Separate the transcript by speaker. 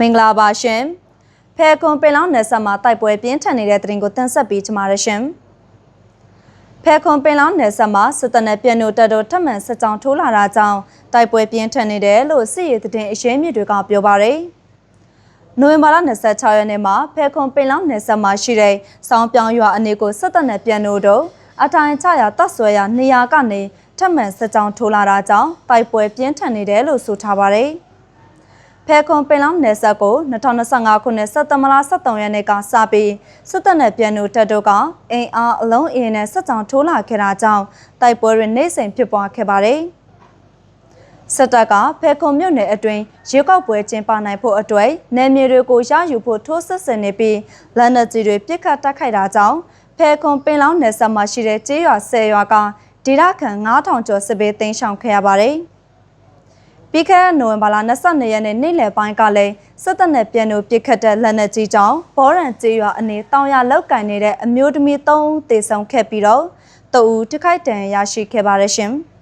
Speaker 1: မင်္ဂလာပါရှင်ဖဲကွန်ပင်လောင်းနယ်ဆက်မှာတိုက်ပွဲပြင်းထန်နေတဲ့တရင်ကိုတင်ဆက်ပေးကြပါရရှင်ဖဲကွန်ပင်လောင်းနယ်ဆက်မှာစစ်တပ်နဲ့ပြည်နိုတပ်တို့ထပ်မံစစ်ကြောင်းထိုးလာတာကြောင့်တိုက်ပွဲပြင်းထန်နေတယ်လို့စစ်ရေးသတင်းအရေးမြစ်တွေကပြောပါရယ်နိုဝင်ဘာလ26ရက်နေ့မှာဖဲခွန်ပင်လောင်းနယ်ဆက်မှာရှိတဲ့စောင်းပြောင်းရွာအနေကိုစစ်တပ်နဲ့ပြန်တို့တို့အထိုင်ချရာတပ်ဆွဲရာနေရာကနေထပ်မံစစ်ကြောင်းထိုးလာတာကြောင့်တိုက်ပွဲပြင်းထန်နေတယ်လို့ဆိုထားပါတယ်။ ဖဲခွန်ပင်လောင်းနယ်ဆက်ကို2025ခုနှစ်စက်တဘာလ23ရက်နေ့ကစပြီးစစ်တပ်နဲ့ပြန်တို့တပ်တို့ကအင်အားအလုံးအင်းနဲ့စစ်ကြောင်းထိုးလာခဲ့တာကြောင့်တိုက်ပွဲတွေနေ့စဉ်ဖြစ်ပွားခဲ့ပါတယ်။စစ်တပ်ကဖဲခုံမြို့နယ်အတွင်းရေကောက်ပွဲကျင်းပနိုင်ဖို့အတွက်နယ်မြေတွေကိုရယူဖို့ထိုးစစ်ဆင်နေပြီးလက်နက်ကြီးတွေပစ်ခတ်တိုက်ခိုက်တာကြောင့်ဖဲခုံပင်လောင်းနယ်ဆက်မှာရှိတဲ့ကျေးရွာ၁၀ရွာကဒေသခံ9000ကျော်စစ်ဘေးသိမ်းရှောင်ခဲ့ရပါတယ်။ ပြီးခဲ့တဲ့နိုဝင်ဘာလ22ရက်နေ့နေ့လယ်ပိုင်းကလည်းစစ်တပ်နဲ့ပြန်တို့ပစ်ခတ်တဲ့လက်နက်ကြီးကြောင့်ဘောရန်ကျေးရွာအနေတောင်ရလောက်ကင်နေတဲ့အမျိုးသမီး3ဦးသေဆုံးခဲ့ပြီးတော့တအူးတစ်ခိုက်တန်ရရှိခဲ့ပါတယ်ရှင်။